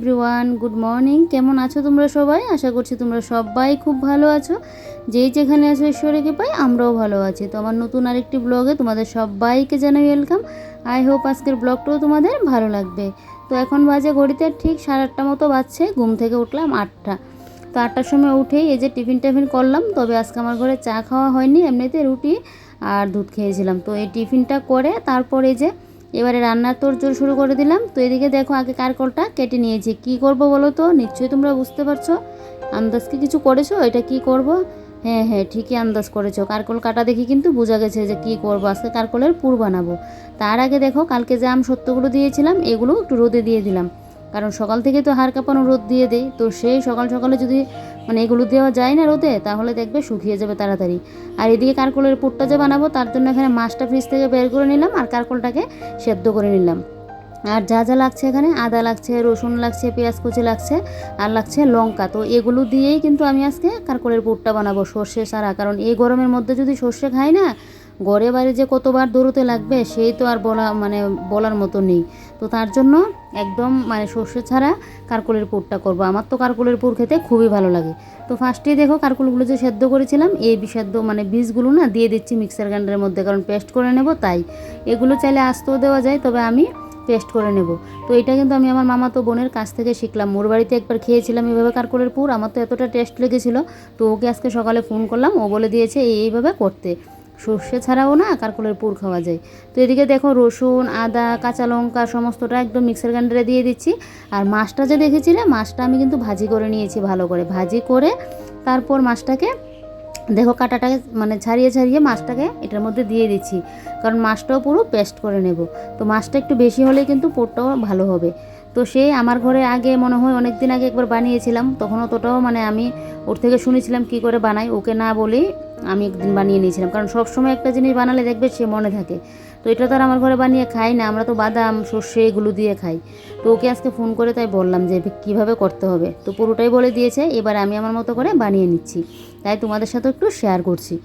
Everyone, good morning. কেমন আছো তোমরা সবাই? আশা করছি তোমরা সবাই খুব ভালো আছো। যেই যেখানে আছো ঈশ্বরকে পাই আমরাও ভালো আছি। তো আমার নতুন আরেকটি ব্লগে তোমাদের সবাইকে জানাই ওয়েলকাম। আই হোপ আজকের ব্লগটাও তোমাদের ভালো লাগবে। তো এখন বাজে ঘড়িতে ঠিক সাড়ে আটটা মতো বাজছে, ঘুম থেকে উঠলাম আটটা। তো আটটার সময় উঠেই এই যে টিফিন টিফিন করলাম, তবে আজকে আমার ঘরে চা খাওয়া হয়নি, এমনিতে রুটি আর দুধ খেয়েছিলাম। তো এই টিফিনটা করে তারপরে যে এবারে রান্নার তোর জোর শুরু করে দিলাম। তো এদিকে দেখো আগে কার কলটা কেটে নিয়েছি। কি করব বলো তো? নিশ্চয়ই তোমরা বুঝতে পারছ। আন্দাজ কি কিছু করেছ? এটা কি করব? হ্যাঁ হ্যাঁ ঠিকই আন্দাজ করেছ। কারকল কাটা দেখি কিন্তু বোঝা গেছে যে কি করব। আজকে কারকলের পুর বানাবো। তার আগে দেখো, কালকে যে আম সত্যগুলো দিয়েছিলাম, এগুলো একটু রোদে দিয়ে দিলাম। কারণ সকাল থেকে তো হাড় কাঁপানো রোদ দিয়ে দেয়। তো সেই সকাল সকালে যদি মানে এগুলো দেওয়া যায় না রোদে, তাহলে দেখবে শুকিয়ে যাবে তাড়াতাড়ি। আর এদিকে কারকলের পুরটা যে বানাবো, তার জন্য এখানে মাছটা ফ্রিজ থেকে বের করে নিলাম আর কারকলটাকে সেদ্ধ করে নিলাম। আর যা যা লাগছে এখানে, আদা লাগছে, রসুন লাগছে, পেঁয়াজ কুচি লাগছে, আর লাগছে লঙ্কা। তো এগুলো দিয়েই কিন্তু আমি আজকে কারকলের পুরটা বানাবো সর্ষে সারা কারণ এই গরমের মধ্যে যদি সর্ষে খাই না গড়ে বাড়ি যে কতবার দৌড়তে লাগবে, সেই তো আর বলা মানে বলার মতো নেই। তো তার জন্য একদম মানে সর্ষে ছাড়া কারকুলের পুরটা করব। আমার তো কারকুলের পুর খেতে খুবই ভালো লাগে। তো ফার্স্টেই দেখো কারকুলগুলো যে সেদ্ধ করেছিলাম, এই সেদ্ধ মানে বীজগুলো না দিয়ে দিচ্ছি মিক্সার গ্রাইন্ডারের মধ্যে, কারণ পেস্ট করে নেব তাই। এগুলো চাইলে আস্তেও দেওয়া যায়, তবে আমি পেস্ট করে নেব। তো এটা কিন্তু আমি আমার মামা তো বোনের কাছ থেকে শিখলাম। মোর বাড়িতে একবার খেয়েছিলাম এইভাবে কারকুলের পুর, আমার তো এতটা টেস্ট লেগেছিল, তো ওকে আজকে সকালে ফোন করলাম। ও বলে দিয়েছে, এই এইভাবে করতে। সর্ষে ছাড়াও না কারকুলের পুর খাওয়া যায়। তো এদিকে দেখো রসুন, আদা, কাঁচা লঙ্কা সমস্তটা একদম মিক্সার গ্রাইন্ডারে দিয়ে দিচ্ছি। আর মাছটা যে দেখেছিলে, মাছটা আমি কিন্তু ভাজি করে নিয়েছি ভালো করে। ভাজি করে তারপর মাছটাকে দেখো কাটাটাকে মানে ছাড়িয়ে ছাড়িয়ে মাছটাকে এটার মধ্যে দিয়ে দিচ্ছি। কারণ মাছটাও পুরো পেস্ট করে নেব। তো মাছটা একটু বেশি হলে কিন্তু পোরটাও ভালো হবে। তো সে আমার ঘরে আগে মনে হয় অনেক দিন আগে একবার বানিয়েছিলাম, তখন অতটাও মানে আমি ওর থেকে শুনেছিলাম কি করে বানাই, ওকে না বলেই আমি একদিন বানিয়ে নিয়েছিলাম। কারণ সবসময় একটা জিনিস বানালে দেখবে সে মনে থাকে। তো এটা তো আর আমার ঘরে বানিয়ে খাই না, আমরা তো বাদাম, সর্ষে এগুলো দিয়ে খাই। তো ওকে আজকে ফোন করে তাই বললাম যে কীভাবে করতে হবে? তো পুরোটাই বলে দিয়েছে, এবার আমি আমার মতো করে বানিয়ে নিচ্ছি। তাই তোমাদের সাথে একটু শেয়ার করছি।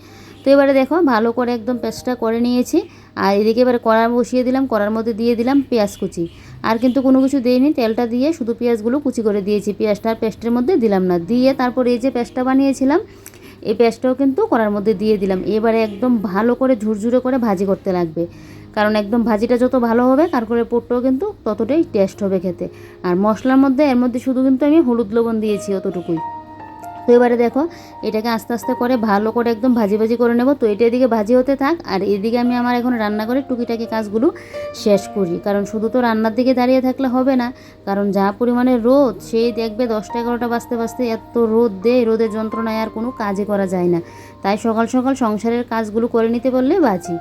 তো এবারে দেখো, ভালো করে একদম পেস্টটা করে নিয়েছি। আর এদিকে এবারে কড়া বসিয়ে দিলাম, কড়ার মধ্যে দিয়ে দিলাম পেঁয়াজ কুচি। আর কিন্তু কোনো কিছু দিইনি, তেলটা দিয়ে শুধু পেঁয়াজগুলো কুচি করে দিয়েছি। পেঁয়াজটা আর পেস্টের মধ্যে দিলাম না। দিয়ে তারপর এই যে পেস্টটা বানিয়েছিলাম এই পেস্টটাও কিন্তু কড়ার মধ্যে দিয়ে দিলাম। এবারে একদম ভালো করে ঝুরঝুরে করে ভাজি করতে লাগবে। কারণ একদম ভাজিটা যত ভালো হবে কারকরের পোটটাও কিন্তু ততটাই টেস্ট হবে খেতে। আর মশলার মধ্যে, এর মধ্যে শুধু কিন্তু আমি হলুদ লবণ দিয়েছি অতটুকুই। তো এবারে দেখো, এটাকে আস্তে আস্তে করে ভালো করে একদম ভাজি ভাজি করে নেব। তো এটা এদিকে ভাজি হতে থাক, আর এদিকে আমি আমার এখন রান্না করে টুকিটাকি কাজগুলো শেষ করি। কারণ শুধু তো রান্নার দিকে দাঁড়িয়ে থাকলে হবে না, কারণ যা পরিমাণে রোদ, সেই দেখবে দশটা এগারোটা বাজতে বাজতে এত রোদ দেয়, রোদের যন্ত্রণায় আর কোনো কাজই করা যায় না। তাই সকাল সকাল সংসারের কাজগুলো করে নিতে বললে বাজি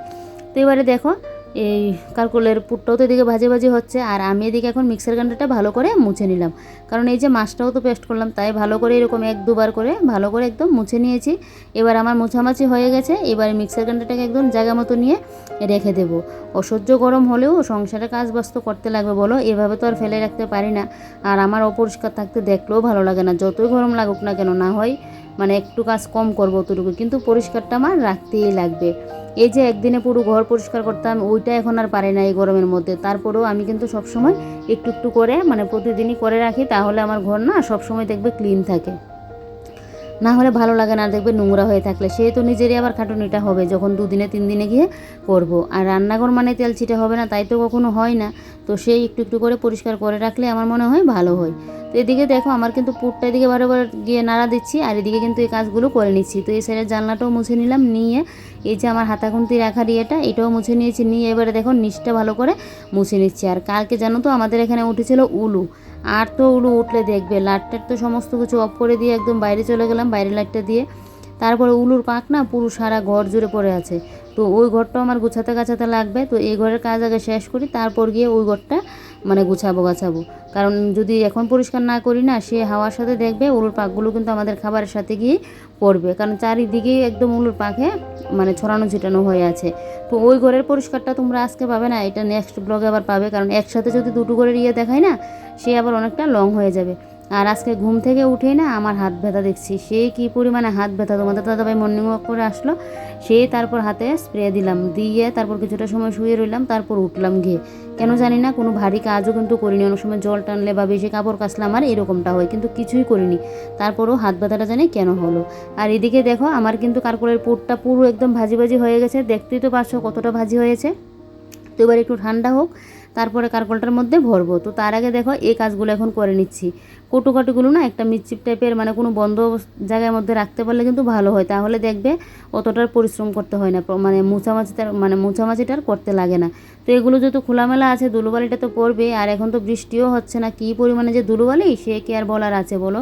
তো এবারে দেখো এই কারকুলের পুরটাও তো এদিকে ভাজে ভাজে হচ্ছে, আর আমি এদিকে এখন মিক্সার গ্রাইন্ডারটা ভালো করে মুছে নিলাম। কারণ এই যে মাছটাও তো পেস্ট করলাম, তাই ভালো করে এরকম এক দুবার করে ভালো করে একদম মুছে নিয়েছি। এবার আমার মোছামাছি হয়ে গেছে, এবার মিক্সার গ্রাইন্ডারটাকে একদম জায়গা মতো নিয়ে রেখে দেব। অসহ্য গরম হলেও সংসারে কাজ বাস্ত করতে লাগবে বলো, এভাবে তো আর ফেলে রাখতে পারি না। আর আমার অপরিষ্কার থাকতে দেখলেও ভালো লাগে না, যতই গরম লাগুক না কেন, না হয় মানে একটু কাজ কম করব অতটুকু কিন্তু পরিষ্কারটা আমার রাখতেই লাগবে। এই যে একদিনে পুরো ঘর পরিষ্কার করতাম, ওইটা এখন আর পারে না এই গরমের মধ্যে। তারপরেও আমি কিন্তু সবসময় একটু একটু করে মানে প্রতিদিনই করে রাখি, তাহলে আমার ঘর না সবসময় দেখবে ক্লিন থাকে। না হলে ভালো লাগে না দেখবে নোংরা হয়ে থাকলে। সে তো নিজেরই আবার খাটুনিটা হবে, যখন দুদিনে তিন দিনে গিয়ে করব। আর রান্নাঘর মানে তেল ছিটে হবে না, তাই তো কখনো হয় না। তো সেই একটু একটু করে পরিষ্কার করে রাখলে আমার মনে হয় ভালো হয়। তো এদিকে দেখো, আমার কিন্তু পুরটা এদিকে বারে বারে গিয়ে নাড়া দিচ্ছি, আর এদিকে কিন্তু এই কাজগুলো করে নিচ্ছি। তো এই সাইডের জানলাটাও মুছে নিলাম, নিয়ে এই যে আমার হাতাখুন্তি রাখার ইয়েটা, এটাও মুছে নিয়েছি। নিয়ে এবারে দেখো, নিচটা ভালো করে মুছে নিচ্ছি। আর কালকে জানো তো আমাদের এখানে উঠেছিল উলু। আর তো উলু উঠলে দেখবে, লাইটটার তো সমস্ত কিছু অফ করে দিয়ে একদম বাইরে চলে গেলাম, বাইরে লাইটটা দিয়ে। তারপরে উলুর পাক না পুরো সারা ঘর জুড়ে পড়ে আছে। তো ওই ঘরটাও আমার গুছাতে গাছাতে লাগবে। তো এই ঘরের কাজ আগে শেষ করি, তারপর গিয়ে ওই ঘরটা মানে গুছাবো গাছাবো। কারণ যদি এখন পরিষ্কার না করি না, সে হাওয়ার সাথে দেখবে, উলুর পাকগুলো কিন্তু আমাদের খাবারের সাথে গিয়ে পড়বে। কারণ চারিদিকেই একদম উলুর পাখে মানে ছড়ানো ছিটানো হয়ে আছে। তো ওই ঘরের পরিষ্কারটা তোমরা আজকে পাবে না, এটা নেক্সট ব্লগে আবার পাবে। কারণ একসাথে যদি দুটো ঘরের ইয়ে দেখায় না, সে আবার অনেকটা লং হয়ে যাবে। আর আজকে ঘুম থেকে উঠেই না আমার হাত ব্যথা দেখছি। সে কি পরিমাণে হাত ব্যথা? তোমাদের দাদাভাই মর্নিং ওয়াক করে আসলো। সে তারপর হাতে স্প্রে দিলাম। দিয়ে তারপর কিছুটা সময় শুয়ে রইলাম, তারপর উঠলাম গিয়ে। কেন জানি না, কোনো ভারী কাজও কিন্তু করিনি। অনেক সময় জল টানলে বা বেশি কাপড় কাচলে আমার এরকমটা হয়, কিন্তু কিছুই করিনি। তারপরও হাত ব্যথাটা জানি কেন হলো? আর এদিকে দেখো, আমার কিন্তু কারকলের পুরটা পুরো একদম ভাজি ভাজি হয়ে গেছে। দেখতেই তো পারছ কতটা ভাজি হয়েছে। তো এবার একটু ঠান্ডা হোক তারপরে কারকলটার মধ্যে ভরবো। তো তার আগে দেখো এই কাজগুলো এখন করে নিচ্ছি। কটুকাটিগুলো না একটা মিটচিপ টাইপের মানে কোনো বন্ধ জায়গার মধ্যে রাখতে পারলে কিন্তু ভালো হয়। তাহলে দেখবে অতটার পরিশ্রম করতে হয় না। মানে মোছামাছিটার মানে মোছামাছিটার করতে লাগে না। তো এগুলো যেহেতু খোলামেলা আছে, ধুলোবালিটা তো পড়বে আর এখন তো বৃষ্টিও হচ্ছে না। কী পরিমাণে যে ধুলোবালি, সে কি আর বলার আছে বলো?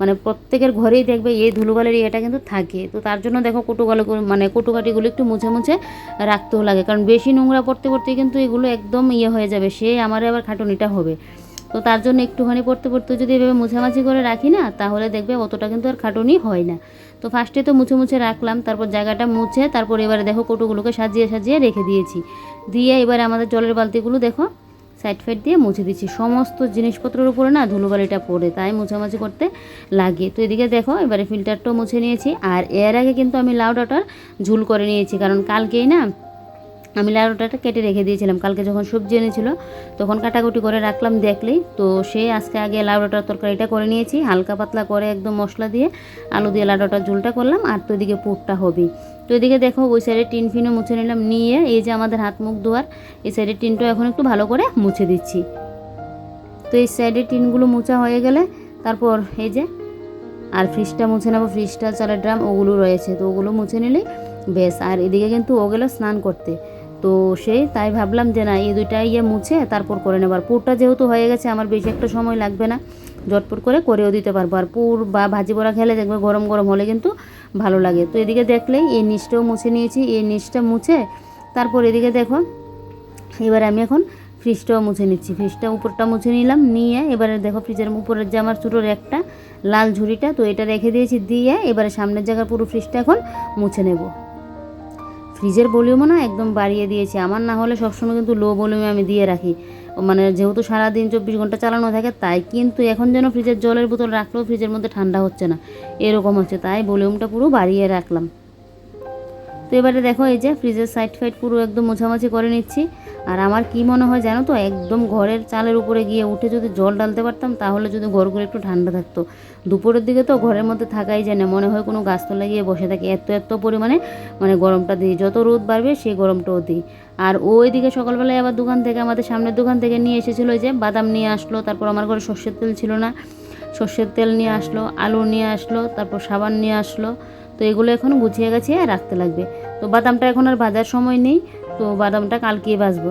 মানে প্রত্যেকের ঘরেই দেখবে এই ধুলোবালির ইয়েটা কিন্তু থাকে। তো তার জন্য দেখো কটুকালো মানে কটুকাটিগুলো একটু মুছে মুছে রাখতেও লাগে। কারণ বেশি নোংরা পড়তে পড়তে কিন্তু এগুলো একদম ইয়ে হয়ে যাবে, সে আমার আবার খাটুনিটা হবে। তো তার জন্য একটুখানি পড়তে পড়তে যদি এভাবে মুছামাছি করে রাখি না, তাহলে দেখবে অতটা কিন্তু আর খাটুনি হয় না। তো ফার্স্টে তো মুছে মুছে রাখলাম, তারপর জায়গাটা মুছে, তারপর এবারে দেখো কটুগুলোকে সাজিয়ে সাজিয়ে রেখে দিয়েছি। দিয়ে এবারে আমাদের জলের বালতিগুলো দেখো সাইড ফাইড দিয়ে মুছে দিচ্ছি। সমস্ত জিনিসপত্রের উপরে না ধুলোবালিটা পড়ে, তাই মোছামাছি করতে লাগে। তো এদিকে দেখো, এবারে ফিল্টারটাও মুছে নিয়েছি। আর এর আগে কিন্তু আমি লাউ ডাটার ঝুল করে নিয়েছি, কারণ কালকেই না আমি লাউ ডাঁটাটা কেটে রেখে দিয়েছিলাম। কালকে যখন সবজি এনেছিল, তখন কাটাকুটি করে রাখলাম দেখলেই। তো সে আজকে আগে লাউ ডাঁটার তরকারিটা করে নিয়েছি, হালকা পাতলা করে একদম মশলা দিয়ে আলু দিয়ে লাউ ডাঁটার ঝোলটা করলাম। আর তো এদিকে পুরটা হবেই তো এদিকে দেখো, ওই সাইডে টিন ফিনও মুছে নিলাম, নিয়ে এই যে আমাদের হাত মুখ ধোয়ার, এই সাইডে টিনটাও এখন একটু ভালো করে মুছে দিচ্ছি। তো এই সাইডে টিনগুলো মোছা হয়ে গেলে তারপর এই যে আর ফ্রিজটা মুছে নেব ফ্রিজটা চালের ড্রাম, ওগুলো রয়েছে। তো ওগুলো মুছে নিলেই বেশ আর এদিকে কিন্তু ও গেলো স্নান করতে। তো সেই তাই ভাবলাম যে না, এই দুইটা ইয়ে মুছে তারপর করে নেবার পুরটা যেহেতু হয়ে গেছে, আমার বেশি একটা সময় লাগবে না। ঝটপট করে করেও দিতে পারব। আর পুর বা ভাজি বড়া খেলে দেখবে গরম গরম হলে কিন্তু ভালো লাগে। তো এদিকে দেখলেই এই নিচটাও মুছে নিয়েছি। এই নিচটা মুছে তারপর এদিকে দেখো এবার আমি এখন ফ্রিজটাও মুছে নিচ্ছি। ফ্রিজটা উপরটা মুছে নিলাম, নিয়ে এবারে দেখো ফ্রিজের উপরের যে আমার চুটোর একটা লাল ঝুড়িটা, তো এটা রেখে দিয়েছি দিয়ে এবারে সামনের জায়গার পুরো ফ্রিজটা এখন মুছে নেব। ফ্রিজের ভলিউমও না একদম বাড়িয়ে দিয়েছি। আমার না হলে সবসময় কিন্তু লো ভলিউমে আমি দিয়ে রাখি। মানে যেহেতু সারাদিন চব্বিশ ঘণ্টা চালানো থাকে, তাই কিন্তু এখন যেন ফ্রিজের জলের বোতল রাখলেও ফ্রিজের মধ্যে ঠান্ডা হচ্ছে না। এরকম হচ্ছে, তাই ভলিউমটা পুরো বাড়িয়ে রাখলাম। তো এবারে দেখো এই যে ফ্রিজের সাইড ফাইড পুরো একদম মোছামাছি করে নিচ্ছি। আর আমার কি মনে হয় জানো তো, একদম ঘরের চালের উপরে গিয়ে উঠে যদি জল ডালতে পারতাম, তাহলে যদি ঘরগুলো একটু ঠান্ডা থাকতো। দুপুরের দিকে তো ঘরের মধ্যে থাকাই যায় না। মনে হয় কোনো গাছতলা গিয়ে বসে থাকে। এত এত পরিমাণে মানে গরমটা দিই। যত রোদ বাড়বে সেই গরমটাও দিই। আর ওইদিকে সকালবেলায় আবার দোকান থেকে, আমাদের সামনের দোকান থেকে নিয়ে এসেছিল যে বাদাম নিয়ে আসলো, তারপর আমার ঘরে সর্ষের তেল ছিল না। সর্ষের তেল নিয়ে আসলো, আলু নিয়ে আসলো, তারপর সাবান নিয়ে আসলো। তো এগুলো এখন গুছিয়ে গাছিয়ে রাখতে লাগবে। তো বাদামটা এখন আর ভাজার সময় নেই। তো বাদামটা কালকেই ভাজবো।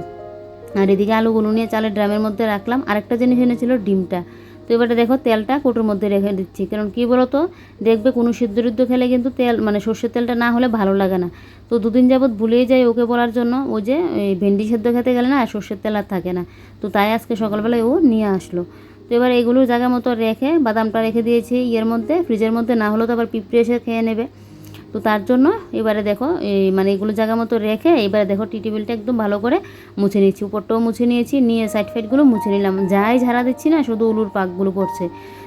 আর এদিকে আলুগুলো নিয়ে চালের ড্রামের মধ্যে রাখলাম। আরেকটা জিনিস এনেছিল ডিমটা। তো এবারে দেখো তেলটা কোটোর মধ্যে রেখে দিচ্ছি। কারণ কী বলো তো দেখবে কোনো সিদ্ধ টিদ্ধ খেলে কিন্তু তেল মানে সর্ষের তেলটা না হলে ভালো লাগে না। তো দুদিন যাবৎ ভুলেই যাই ওকে বলার জন্য। ও যে এই ভেন্ডি সেদ্ধ খেতে গেলে না সর্ষের তেল আর থাকে না। তো তাই আজকে সকালবেলায় ও নিয়ে আসলো। তো এবার এগুলো জায়গা মতো রেখে বাদামটা রেখে দিয়েছি। ইয়ের মধ্যে, ফ্রিজের মধ্যে, না হলেও তো আবার পিঁপড়ে এসে খেয়ে নেবে। তো তার জন্য এবারে দেখো, এই মানে এগুলো জায়গা মতো রেখে এবারে দেখো টি টেবিলটা একদম ভালো করে মুছে নিয়েছি। উপরটাও মুছে নিয়েছি, নিয়ে সাইড ফাইডগুলো মুছে নিলাম। যাই ঝাড়া দিচ্ছি না, শুধু উলুর পাকগুলো পড়ছে।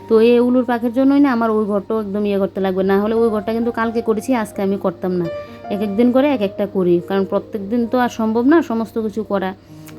তো এই উলুর পাকের জন্যই না আমার ওই ঘরটাও একদম ইয়ে করতে লাগবে। না হলে ওই ঘরটা কিন্তু কালকে করেছি, আজকে আমি করতাম না। এক এক দিন করে এক একটা করি, কারণ প্রত্যেক দিন তো আর সম্ভব না সমস্ত কিছু করা।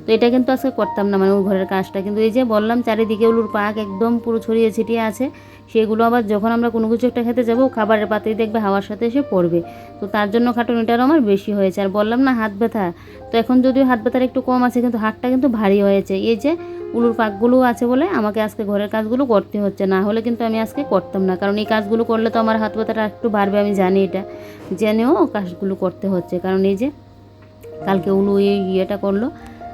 তো এটা কিন্তু আজকে করতাম না মানে ওই ঘরের কাজটা। কিন্তু এই যে বললাম, চারিদিকে উলুর পাক একদম পুরো ছড়িয়ে ছিটিয়ে আছে। সেগুলো আবার যখন আমরা কোনো কিছু একটা খেতে যাব, খাবারের পাতেই দেখবে হাওয়ার সাথে এসে পড়বে। তো তার জন্য খাটুনিটারও আমার বেশি হয়েছে। আর বললাম না, হাত ব্যথা। তো এখন যদিও হাত ব্যথার একটু কম আছে, কিন্তু হাতটা কিন্তু ভারী হয়েছে। এই যে উলুর পাকগুলোও আছে বলে আমাকে আজকে ঘরের কাজগুলো করতে হচ্ছে। না হলে কিন্তু আমি আজকে করতাম না। কারণ এই কাজগুলো করলে তো আমার হাত ব্যথাটা একটু বাড়বে, আমি জানি এটা। জেনেও কাজগুলো করতে হচ্ছে। কারণ এই যে কালকে উলু এই ইয়েটা করল,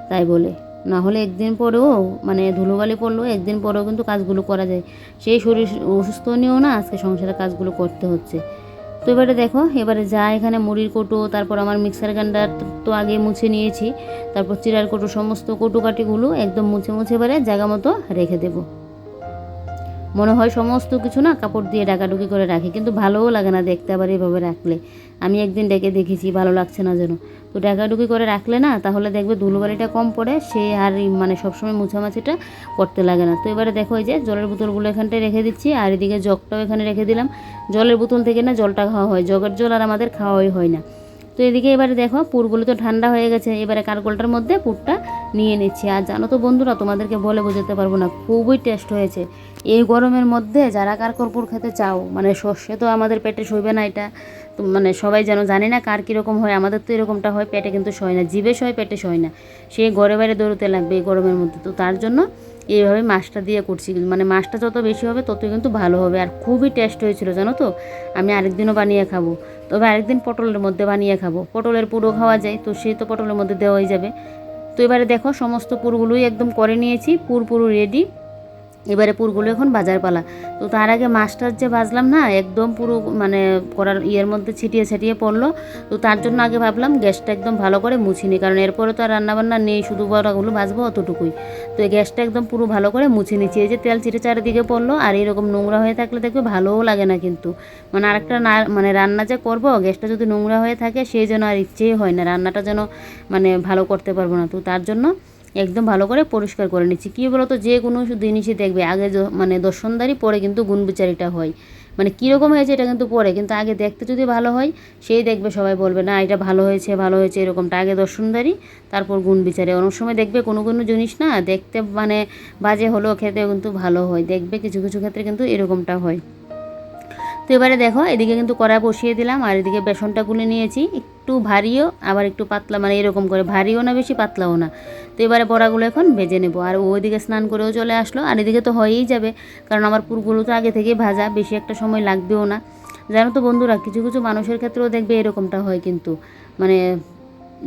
তাই বলে। না হলে একদিন পরেও মানে ধুলোবালি পড়লেও একদিন পরেও কিন্তু কাজগুলো করা যায়। সেই শরীর অসুস্থ নিয়েও না আজকে সংসারের কাজগুলো করতে হচ্ছে। তো এবারে দেখো, এবারে যা এখানে মুড়ির কোটো, তারপর আমার মিক্সার গ্রাইন্ডার তো আগে মুছে নিয়েছি, তারপর চিরার কোটো, সমস্ত কোটো কাটিগুলো একদম মুছে মুছে এবারে জায়গা মতো রেখে দেবো। মনে হয় সমস্ত কিছু না কাপড় দিয়ে ডাকাডুকি করে রাখি, কিন্তু ভালোও লাগে না দেখতে আবার এভাবে রাখলে। আমি একদিন ডেকে দেখেছি, ভালো লাগছে না যেন। তো ঢাকাঢুকি করে রাখলে না, তাহলে দেখবে ধুলোবালিটা কম পড়ে, সে আর মানে সবসময় মুছামাছিটা করতে লাগে না। তো এবারে দেখো এই যে জলের বোতলগুলো এখানটায় রেখে দিচ্ছি, আর এদিকে জগটাও এখানে রেখে দিলাম। জলের বোতল থেকে না জলটা খাওয়া হয়, জগের জল আর আমাদের খাওয়াই হয় না। তো এদিকে এবারে দেখো পুরগুলো তো ঠান্ডা হয়ে গেছে, এবারে কারকোলটার মধ্যে পুরটা নিয়ে নিচ্ছি। আর জানো তো বন্ধুরা, তোমাদেরকে বলে বোঝাতে পারব না, খুবই টেস্ট হয়েছে। এই গরমের মধ্যে যারা কারকর পুর খেতে চাও মানে সর্ষে তো আমাদের পেটে সইবে না এটা তো মানে সবাই যেন জানি না কার কীরকম হয়, আমাদের তো এরকমটা হয়, পেটে কিন্তু সয় না, জিভে সয়, পেটে সয় না। সে ঘরে বাইরে দৌড়তে লাগবে এই গরমের মধ্যে। তো তার জন্য এইভাবে মাছটা দিয়ে করছি। মানে মাছটা যত বেশি হবে, ততই কিন্তু ভালো হবে। আর খুবই টেস্ট হয়েছিল, জানো তো? আমি আরেকদিনও বানিয়ে খাব। তবে আরেকদিন পটলের মধ্যে বানিয়ে খাব। পটলের পুরো খাওয়া যায়, তো সেই তো পটলের মধ্যে দেওয়াই যাবে। তো এবারে দেখো, সমস্ত পুরগুলোই একদম করে নিয়েছি। পুর পুরো রেডি এবারে পুরগুলো এখন বাজার পালা তো তার আগে মাছটার যে বাজলাম না, একদম পুরো মানে করার ইয়ের মধ্যে ছিটিয়ে ছিটিয়ে পড়ল। তো তার জন্য আগে ভাবলাম গ্যাসটা একদম ভালো করে মুছিনি, কারণ এরপরে তো আর রান্নাবান্না নেই, শুধু বড়াগুলো ভাজবো অতটুকুই। তো গ্যাসটা একদম পুরো ভালো করে মুছে নিচ্ছি এই যে তেল ছিটে চারিদিকে পড়ল, আর এরকম নোংরা হয়ে থাকলে দেখবে ভালোও লাগে না কিন্তু। মানে আরেকটা না মানে রান্না যে করব, গ্যাসটা যদি নোংরা হয়ে থাকে সেই জন্য আর ইচ্ছেই হয় না, রান্নাটা যেন মানে ভালো করতে পারব না। তো তার জন্য একদম ভালো করে পরিষ্কার করে নিচ্ছি। কী বলো তো যে কোনো জিনিসই দেখবে। আগে মানে দর্শনদারি পরে কিন্তু গুণ বিচারিটা হয়। মানে কীরকম হয়েছে এটা কিন্তু পরে, কিন্তু আগে দেখতে যদি ভালো হয়, সেই দেখবে, সবাই বলবে, না, এটা ভালো হয়েছে ভালো হয়েছে, এরকমটা। আগে দর্শনদারি, তারপর গুণ বিচারে। অনেক সময় দেখবে কোনো কোনো জিনিস না, দেখতে মানে বাজে হলেও খেতে কিন্তু ভালো হয়। দেখবে কিছু কিছু ক্ষেত্রে কিন্তু এরকমটা হয়। তো এবারে দেখো, এদিকে কিন্তু কড়া বসিয়ে দিলাম, আর এদিকে বেসনটা গুলে নিয়েছি। একটু ভারীও, আবার একটু পাতলা মানে এরকম করে। ভারীও না, বেশি পাতলাও না। তো এবারে বড়াগুলো এখন ভেজে নেব। আর ওইদিকে স্নান করেও চলে আসলো। আর এদিকে তো হয়েই যাবে, কারণ আমার পুরগুলো তো আগে থেকেই ভাজা, বেশি একটা সময় লাগবেও না। জানো তো বন্ধুরা, কিছু কিছু মানুষের ক্ষেত্রেও দেখবে এরকমটা হয় কিন্তু। মানে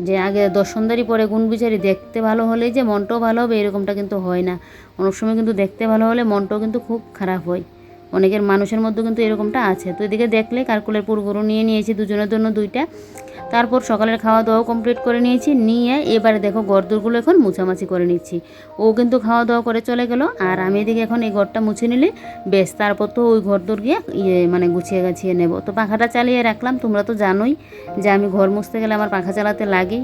যে আগে দর্শনদারি পরে গুণ বিচারি, দেখতে ভালো হলেই যে মনটাও ভালো হবে, এরকমটা কিন্তু হয় না। অনেক সময় কিন্তু দেখতে ভালো হলে মনটাও কিন্তু খুব খারাপ হয়। অনেকের মানুষের মধ্যে কিন্তু এরকমটা আছে। তো এদিকে দেখলে কারকুলের পুরগুলো নিয়ে নিয়েছি, দুজনের জন্য দুইটা। তারপর সকালের খাওয়া দাওয়াও কমপ্লিট করে নিয়েছি। নিয়ে এবারে দেখো গরদুরগুলো এখন মুছামাছি করে নিচ্ছি। ও কিন্তু খাওয়া দাওয়া করে চলে গেল। আর আমি এদিকে এখন এই ঘরটা মুছে নিলে বেশ, তারপর তো ওই ঘরদুর গিয়ে ইয়ে মানে গুছিয়ে গাছিয়ে নেব। তো পাখাটা চালিয়ে রাখলাম। তোমরা তো জানোই যে আমি ঘর মুছতে গেলে আমার পাখা চালাতে লাগে।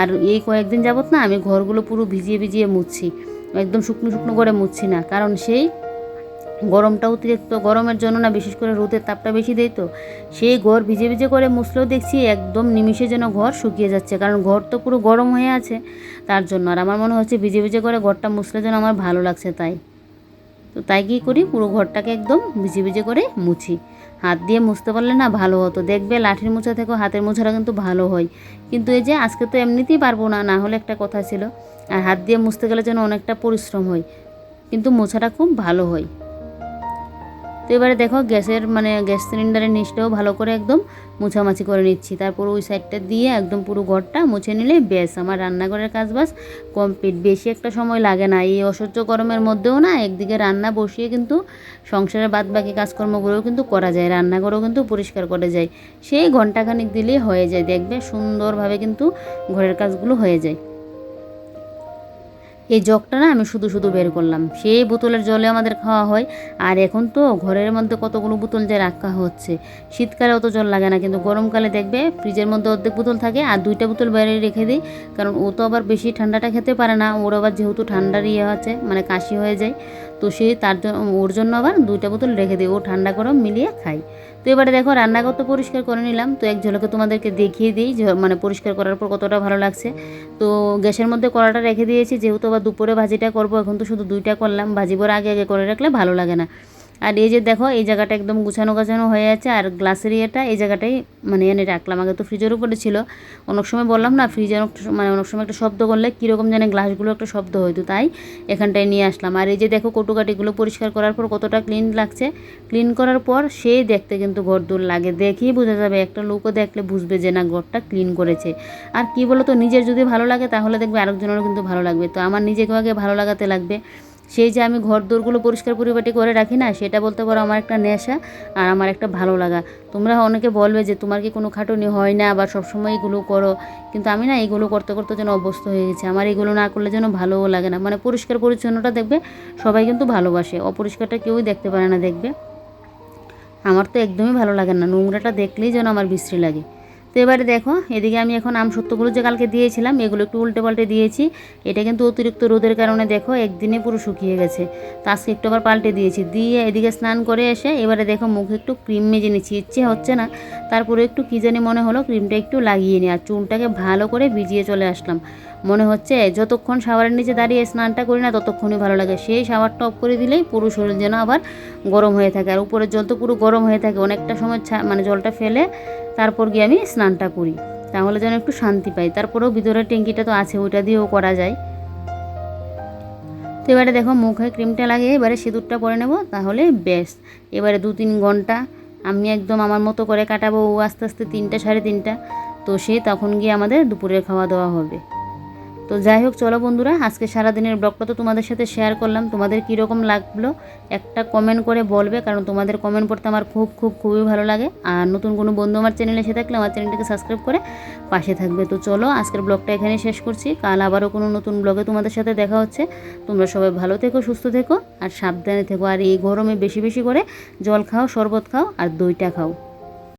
আর এই কয়েকদিন যাবত না আমি ঘরগুলো পুরো ভিজিয়ে ভিজিয়ে মুছছি। একদম শুকনো শুকনো করে মুছছি না। কারণ সেই গরমটা অতিরিক্ত গরমের জন্য না, বিশেষ করে রোদের তাপটা বেশি দেয় তো। সেই ঘর ভিজে ভিজে করে মুছলেও দেখছি একদম নিমিষে যেন ঘর শুকিয়ে যাচ্ছে, কারণ ঘর তো পুরো গরম হয়ে আছে তার জন্য। আর আমার মনে হচ্ছে ভিজে ভিজে করে ঘরটা মুছলে যেন আমার ভালো লাগছে তাই। তো তাই কী করি, পুরো ঘরটাকে একদম ভিজে ভিজে করে মুছি। হাত দিয়ে মুছতে পারলে না ভালো হতো। দেখবে লাঠির মোছা থেকেও হাতের মোছাটা কিন্তু ভালো হয়। কিন্তু এই যে আজকে তো এমনিতেই পারব না না হলে একটা কথা ছিল। আর হাত দিয়ে মুছতে গেলে যেন অনেকটা পরিশ্রম হয়, কিন্তু মোছাটা খুব ভালো হয়। তো এবারে দেখো গ্যাসের মানে গ্যাস সিলিন্ডারের নিচটাও ভালো করে একদম মুছামাছি করে নিচ্ছি। তারপর ওই সাইডটা দিয়ে একদম পুরো ঘরটা মুছে নিলে বেশ আমার রান্নাঘরের কাজ বাস কমপ্লিট। বেশি একটা সময় লাগে না, এই অসহ্য গরমের মধ্যেও না একদিকে রান্না বসিয়ে কিন্তু সংসারের বাদ বাকি কাজকর্মগুলোও কিন্তু করা যায়, রান্নাঘরেও কিন্তু পরিষ্কার করে যায়। সেই ঘন্টাখানিক দিলেই হয়ে যায়, দেখবে সুন্দরভাবে কিন্তু ঘরের কাজগুলো হয়ে যায়। এই জগটা না আমি শুধু শুধু বের করলাম। সেই বোতলের জলে আমাদের খাওয়া হয়। আর এখন তো ঘরের মধ্যে কতগুলো বোতল যে রাখা হচ্ছে। শীতকালে অত জল লাগে না, কিন্তু গরমকালে দেখবে ফ্রিজের মধ্যে অর্ধেক বোতল থাকে আর দুইটা বোতল বাইরে রেখে দিই। কারণ ও তো আবার বেশি ঠান্ডাটা খেতে পারে না, ওর আবার যেহেতু ঠান্ডার ইয়ে আছে মানে কাশি হয়ে যায়। তো সেই তার জন্য ওর জন্য আবার দুইটা বোতল রেখে দিই, ও ঠান্ডা গরম মিলিয়ে খাই তো এবারে দেখো রান্নাঘর তো পরিষ্কার করে নিলাম। তো এক ঝলকে তোমাদেরকে দেখিয়ে দিই মানে পরিষ্কার করার পর কতটা ভালো লাগছে। তো গ্যাসের মধ্যে কড়াটা রেখে দিয়েছি, যেহেতু আবার দুপুরে ভাজিটা করব, এখন তো শুধু দুইটা করলাম। ভাজিবার আগে আগে করে রাখলে ভালো লাগে না। আর এই যে দেখো, এই জায়গাটা একদম গুছানো গাছানো হয়ে আছে, আর গ্লাসের ইয়েটা এই জায়গাটাই মানে এনে রাখলাম। আগে তো ফ্রিজের উপরে ছিল। অনেক সময় বললাম না ফ্রিজের মানে অনেক সময় একটা শব্দ করলে কীরকম জানে গ্লাসগুলো একটা শব্দ হয়তো তাই এখানটায় নিয়ে আসলাম। আর এই যে দেখো কটুকাটিগুলো পরিষ্কার করার পর কতটা ক্লিন লাগছে। ক্লিন করার পর সেই দেখতে কিন্তু ঘর দূর লাগে। দেখেই বোঝা যাবে, একটা লোকও দেখলে বুঝবে যে না, ঘরটা ক্লিন করেছে। আর কি বলো তো নিজের যদি ভালো লাগে, তাহলে দেখবে আরেকজনেরও কিন্তু ভালো লাগবে। তো আমার নিজেকে আগে ভালো লাগাতে লাগবে। সেই যে আমি ঘর দোরগুলো পরিষ্কার পরিপাটি করে রাখি না, সেটা বলতে পারো আমার একটা নেশা আর আমার একটা ভালো লাগা। তোমরা অনেকে বলবে যে তোমার কি কোনো খাটুনি হয় না বা সবসময় এগুলো করো, কিন্তু আমি না এগুলো করতে করতে যেন অভ্যস্ত হয়ে গেছে। আমার এগুলো না করলে যেন ভালোও লাগে না। মানে পরিষ্কার পরিচ্ছন্নটা দেখবে, সবাই কিন্তু ভালোবাসে। অপরিষ্কারটা কেউই দেখতে পারে না দেখবে। আমার তো একদমই ভালো লাগে না। নোংরাটা দেখলেই যেন আমার বিশ্রী লাগে। তো এবারে দেখো, এদিকে আমি এখন আম সত্যগুলো যে কালকে দিয়েছিলাম, এগুলো একটু উল্টে পাল্টে দিয়েছি। এটা কিন্তু অতিরিক্ত রোদের কারণে দেখো, একদিনে পুরো শুকিয়ে গেছে। তো আজকে একটু আবার পাল্টে দিয়েছি। দিয়ে এদিকে স্নান করে এসে এবারে দেখো, মুখে একটু ক্রিম মেজে নিচ্ছি। ইচ্ছে হচ্ছে না। তারপরে একটু কী জানি মনে হলো, ক্রিমটা একটু লাগিয়ে নিই। আর চুলটাকে ভালো করে ভিজিয়ে চলে আসলাম। মনে হচ্ছে, যতক্ষণ শাওয়ারের নিচে দাঁড়িয়ে স্নানটা করি না, ততক্ষণই ভালো লাগে। সেই শাওয়ারটা অফ করে দিলেই পুরো শরীর যেন আবার গরম হয়ে থাকে। আর উপরের জল তো পুরো গরম হয়ে থাকে। অনেকটা সময় মানে জলটা ফেলে তারপর গিয়ে আমি স্নানটা করি। তাহলে যেন একটু শান্তি পাই। তারপরেও ভিতরের ট্যাঙ্কিটা তো আছে, ওইটা দিয়েও করা যায়। তো এবারে দেখো, মুখে ক্রিমটা লাগিয়ে এবারে সিঁদুরটা পরে নেব, তাহলে বেশ এবারে দু তিন ঘণ্টা আমি একদম আমার মতো করে কাটাবো, ও আস্তে আস্তে তিনটা, সাড়ে তিনটা। তো সে তখন গিয়ে আমাদের দুপুরের খাওয়া দাওয়া হবে। তো যাই হোক, চলো বন্ধুরা, আজকে সারাদিনের ব্লগটা তো তোমাদের সাথে শেয়ার করলাম। তোমাদের কীরকম লাগল একটা কমেন্ট করে বলবে, কারণ তোমাদের কমেন্ট পড়তে আমার খুব খুব, খুবই ভালো লাগে। আর নতুন কোনো বন্ধু আমার চ্যানেলে এসে থাকলে আমার চ্যানেলটাকে সাবস্ক্রাইব করে পাশে থাকবে। তো চলো, আজকের ব্লগটা এখানে শেষ করছি। কাল আবারও কোনো নতুন ব্লগে তোমাদের সাথে দেখা হচ্ছে। তোমরা সবাই ভালো থেকো, সুস্থ থেকো, আর সাবধানে থেকো। আর এই গরমে বেশি বেশি করে জল খাও, শরবত খাও, আর দইটা খাও।